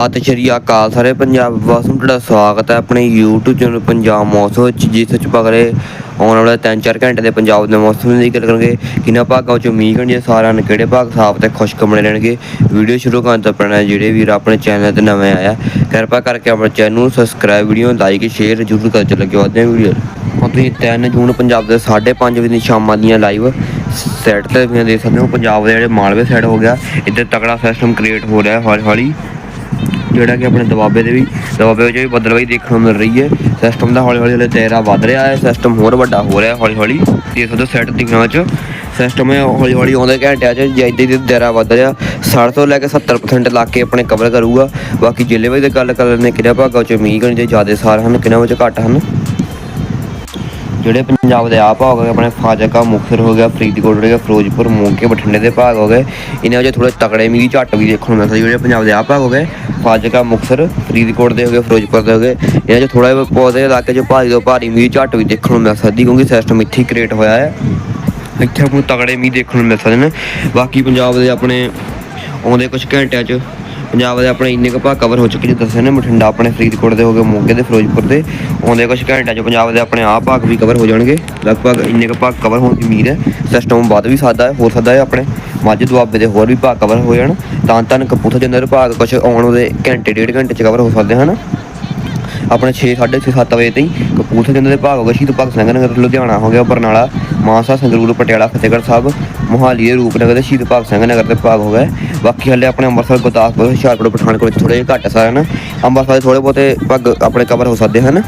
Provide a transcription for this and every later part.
ਸਤਿ ਸ਼੍ਰੀ ਅਕਾਲ ਸਾਰੇ ਪੰਜਾਬ ਵਾਸੀਆਂ ਨੂੰ, ਤੁਹਾਡਾ ਸਵਾਗਤ ਹੈ ਆਪਣੇ YouTube ਚੈਨਲ ਪੰਜਾਬ ਮੌਸਮ ਵਿੱਚ, ਜਿਸ ਵਿੱਚ ਪਗਰੇ ਆਉਣ ਵਾਲੇ 3-4 ਘੰਟੇ ਦੇ ਪੰਜਾਬ ਦੇ ਮੌਸਮ ਦੀ ਗੱਲ ਕਰਾਂਗੇ। ਕਿੰਨਾ ਭਾਗਾਂ ਵਿੱਚ ਉਮੀਦ ਕਰਨੀ ਸਾਰਿਆਂ ਨੂੰ ਕਿਹੜੇ ਭਾਗ ਸਾਫ਼ ਤੇ ਖੁਸ਼ਕ ਬਣੇ ਰਹਿਣਗੇ। ਵੀਡੀਓ ਸ਼ੁਰੂ ਕਰਨ ਤੋਂ ਪਹਿਲਾਂ ਜਿਹੜੇ ਵੀਰ ਆਪਣੇ ਚੈਨਲ ਤੇ ਨਵੇਂ ਆਇਆ ਕਿਰਪਾ ਕਰਕੇ ਆਪਣੇ ਚੈਨਲ ਨੂੰ ਸਬਸਕ੍ਰਾਈਬ ਵੀਡੀਓ ਲਾਈਕ ਸ਼ੇਅਰ ਜ਼ਰੂਰ ਕਰ ਚ ਲੱਗਿਓ ਅੱਧੇ ਵੀਡੀਓ ਹੁਣ ਤੁਸੀਂ 3 ਜੂਨ ਪੰਜਾਬ ਦੇ 5:30 ਵਜੇ ਦੀ ਸ਼ਾਮਾਂ ਦੀਆਂ ਲਾਈਵ ਸੈਟ ਤੇ ਤੁਸੀਂ ਦੇਖ ਸਕਦੇ ਹੋ ਪੰਜਾਬ ਦੇ ਜਿਹੜੇ ਮਾਲਵੇ ਸਾਈਡ ਹੋ ਗਿਆ, ਇੱਧਰ ਤਕੜਾ ਸਿਸਟਮ ਕ੍ਰੀਏਟ ਹੋ ਰਿਹਾ ਹੌਲੀ ਹੌਲੀ ਜਿਹੜਾ ਕਿ ਆਪਣੇ ਦਬਾਬੇ ਦੇ ਵੀ, ਦਬਾਬੇ ਵਿੱਚ ਵੀ ਬਦਲਵਾਈ ਦੇਖਣ ਨੂੰ ਮਿਲ ਰਹੀ ਹੈ। ਸਿਸਟਮ ਦਾ ਹੌਲੀ ਹੌਲੀ ਹਲੇ ਦਾਇਰਾ ਵੱਧ ਰਿਹਾ ਹੈ। ਸਿਸਟਮ ਹੋਰ ਵੱਡਾ ਹੋ ਰਿਹਾ ਹੌਲੀ ਹੌਲੀ ਦੇਖ ਸਕਦੇ ਸੈੱਟ ਦਿਖਣਾ ਚ। ਸਿਸਟਮ ਹੈ ਹੌਲੀ ਹੌਲੀ ਆਉਂਦੇ ਘੰਟਿਆਂ ਚ ਜਿੱਦਾਂ ਹੀ ਦਾਇਰਾ ਵੱਧ ਰਿਹਾ 60 ਤੋਂ ਲੈ ਕੇ 70% ਇਲਾਕੇ ਆਪਣੇ ਕਵਰ ਕਰੂਗਾ। ਬਾਕੀ ਜ਼ਿਲ੍ਹੇ ਵਿੱਚ ਦੀ ਗੱਲ ਕਰ ਲੈਂਦੇ ਕਿਹੜਾ ਭਾਗਾਂ ਚ ਮੀਂਹ ਕਣੀ ਦੇ ਜ਼ਿਆਦਾ ਸਾਰ ਹਨ ਕਿਹਨਾਂ ਵਿੱਚ ਘੱਟ ਹਨ। ਜਿਹੜੇ ਪੰਜਾਬ ਦੇ ਆਪ ਭਾਗ ਹੋ ਗਏ, ਆਪਣੇ ਫਾਜ਼ਿਲਕਾ ਮੁਕਤਸਰ ਹੋ ਗਿਆ, ਫਰੀਦਕੋਟ ਹੋ ਗਿਆ, ਫਿਰੋਜ਼ਪੁਰ, ਮੋਗੇ, ਬਠਿੰਡੇ ਦੇ ਭਾਗ ਹੋ ਗਏ। ਇਹਨਾਂ ਵਿੱਚ ਥੋੜੇ ਤਕੜੇ ਮੀਂਹ ਝੱਟ ਵੀ ਦੇਖਣ ਨੂੰ ਮਿਲਦਾ ਜਿਹੜੇ ਪੰਜਾਬ ਦੇ ਆਪ ਭਾਗ ਹੋ ਗਏ, ਫਾਜ਼ਿਲਕਾ ਮੁਕਤਸਰ ਫਰੀਦਕੋਟ ਦੇ ਹੋ ਗਏ, ਫਿਰੋਜ਼ਪੁਰ ਦੇ ਹੋ ਗਏ। ਇਹਨਾਂ 'ਚ ਥੋੜਾ ਪੌਦੇ ਇਲਾਕੇ 'ਚ ਭਾਰੀ ਤੋਂ ਭਾਰੀ ਮੀਂਹ ਝੱਟ ਵੀ ਦੇਖਣ ਨੂੰ ਮਿਲ ਸਕਦੀ, ਕਿਉਂਕਿ ਸਿਸਟਮ ਇੱਥੇ ਕ੍ਰੀਏਟ ਹੋਇਆ ਹੈ। ਇੱਥੇ ਆਪਾਂ ਨੂੰ ਤਗੜੇ ਮੀਂਹ ਦੇਖਣ ਨੂੰ ਮਿਲ ਸਕਦੇ ਨੇ। ਬਾਕੀ ਪੰਜਾਬ ਦੇ ਆਪਣੇ ਆਉਂਦੇ ਕੁਝ ਘੰਟਿਆਂ 'ਚ ਪੰਜਾਬ ਦੇ ਆਪਣੇ ਇੰਨੇ ਕੁ ਭਾਗ ਕਵਰ ਹੋ ਚੁੱਕੇ ਜਿੱਦਾਂ ਦੱਸਿਆ ਨੇ ਬਠਿੰਡਾ ਆਪਣੇ ਫਰੀਦਕੋਟ ਦੇ ਹੋ ਗਏ, ਮੋਗੇ ਦੇ, ਫਿਰੋਜ਼ਪੁਰ ਦੇ, ਆਉਂਦੇ ਕੁਝ ਘੰਟਿਆਂ 'ਚ ਪੰਜਾਬ ਦੇ ਆਪਣੇ ਆਹ ਭਾਗ ਵੀ ਕਵਰ ਹੋ ਜਾਣਗੇ। ਲਗਭਗ ਇੰਨੇ ਕੁ ਭਾਗ ਕਵਰ ਹੋਣ ਦੀ ਉਮੀਦ ਹੈ। ਸਿਸਟਮ ਵੱਧ ਵੀ ਸਕਦਾ ਹੈ ਹੋ ਸਕਦਾ ਹੈ ਆਪਣੇ। ਮਾਝੇ, ਦੁਆਬੇ ਦੇ ਹੋਰ ਵੀ ਭਾਗ ਕਵਰ ਹੋ ਜਾਣ। ਤਾਂ ਤਾਂ ਕਪੂਰਥਲੇ ਦੇ ਭਾਗ ਕੁਝ ਆਉਣ ਵਾਲੇ ਘੰਟੇ, ਡੇਢ ਘੰਟੇ 'ਚ ਕਵਰ ਹੋ ਸਕਦੇ ਹਨ। ਆਪਣੇ 6 6:30 7 ਵਜੇ ਤਾਈਂ ਕਪੂਰਥਲੇ ਦੇ ਭਾਗ ਹੋ ਗਏ ਸ਼ਹੀਦ ਭਗਤ ਸਿੰਘ ਨਗਰ, ਲੁਧਿਆਣਾ ਹੋ ਗਿਆ, ਬਰਨਾਲਾ, ਮਾਨਸਾ, ਸੰਗਰੂਰ, ਪਟਿਆਲਾ, ਫਤਿਹਗੜ੍ਹ ਸਾਹਿਬ। ਮੋਹਾਲੀ ਦੇ ਰੂਪਨਗਰ ਦੇ ਸ਼ਹੀਦ ਭਗਤ ਸਿੰਘ ਨਗਰ ਦੇ ਭਾਗ ਹੋ ਗਏ। ਬਾਕੀ ਹਲੇ ਆਪਣੇ ਅੰਮ੍ਰਿਤਸਰ, ਗੁਰਦਾਸਪੁਰ, ਹੁਸ਼ਿਆਰਪੁਰ, ਪਠਾਨਕੋਟ ਥੋੜੇ ਜਿਹੇ ਘੱਟ ਸਾਰੇ ਹਨ ਅੰਮ੍ਰਿਤਸਰ ਦੇ ਥੋੜੇ ਬਹੁਤੇ ਪੱਗ ਆਪਣੇ ਕਵਰ ਹੋ ਸਕਦੇ ਹਨ।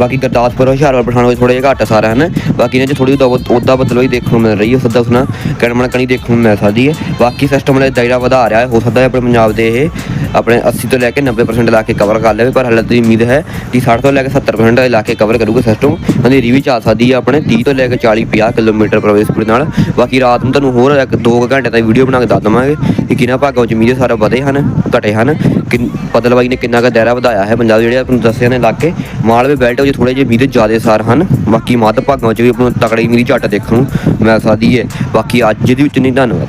ਬਾਕੀ ਗੁਰਦਾਸਪੁਰ, ਹੁਸ਼ਿਆਰਪੁਰ, ਪਠਾਨਕੋਟ ਥੋੜੇ ਜਿਹਾ ਘੱਟ ਸਾਰਾ ਹਨ। ਬਾਕੀ ਇਹਨਾਂ 'ਚ ਥੋੜੀ ਉਹਦਾ ਹੀ ਦੇਖਣ ਨੂੰ ਮਿਲ ਰਹੀ ਹੈ ਸਦਾ ਸੁਣਾ ਕਣਮਣ ਕਣੀ ਦੇਖਣ ਨੂੰ ਮਿਲ ਸਕਦੀ ਹੈ। ਬਾਕੀ ਸਿਸਟਮ ਦੇ ਦਾਇਰਾ ਵਧਾ ਰਿਹਾ ਹੈ, ਹੋ ਸਕਦਾ ਹੈ ਆਪਣੇ ਪੰਜਾਬ ਦੇ ਇਹ ਆਪਣੇ 80 ਤੋਂ ਲੈ ਕੇ 90% ਇਲਾਕੇ ਕਵਰ ਕਰ ਲਵੇ, ਪਰ ਹਾਲੇ ਤਾਂ ਉਮੀਦ ਹੈ ਕਿ 60 ਤੋਂ ਲੈ ਕੇ 70% ਇਲਾਕੇ ਕਵਰ ਕਰੂਗਾ ਸਿਸਟਮ ਹਨੇਰੀ ਵੀ ਚੱਲ ਸਕਦੀ ਹੈ ਆਪਣੇ 30 ਤੋਂ ਲੈ ਕੇ 40 50 ਕਿਲੋਮੀਟਰ ਪ੍ਰਤੀ ਸਪੀਡ ਨਾਲ। ਬਾਕੀ ਰਾਤ ਨੂੰ ਤੁਹਾਨੂੰ ਹੋਰ ਇੱਕ 2 ਘੰਟੇ ਤੱਕ ਵੀਡੀਓ ਬਣਾ ਕੇ ਦੱਸ ਦਵਾਂਗੇ ਕਿ ਕਿਹਨਾਂ ਭਾਗਾਂ ਵਿੱਚ ਮੀਂਹ ਸਾਰਾ ਵਧੇ ਹਨ, ਘਟੇ ਹਨ। ਕਿ ਬਦਲਵਾਈ ਨੇ ਕਿੰਨਾ ਕੁ ਦਾਇਰਾ ਵਧਾਇਆ ਹੈ ਪੰਜਾਬ ਦੇ ਜਿਹੜੇ ਆਪਾਂ ਨੂੰ ਦੱਸਿਆ ਨੇ ਇਲਾਕੇ। ਮਾਲਵੇ ਬੈਲਟ ਵਿੱਚ ਥੋੜੇ ਜਿਹੇ ਮੀਂਹ ਦੇ ਜ਼ਿਆਦਾ ਸਾਰ ਹਨ। ਬਾਕੀ ਮੱਧ ਭਾਗਾਂ ਵਿੱਚ ਵੀ ਆਪਾਂ ਨੂੰ ਤਕੜੀ ਮੀਂਹ ਝੱਟ ਦੇਖਣ ਨੂੰ ਮਿਲ ਸਕਦੀ ਹੈ। ਬਾਕੀ ਅੱਜ ਦੀ ਵਿੱਚ ਨਹੀਂ ਧੰਨਵਾਦ।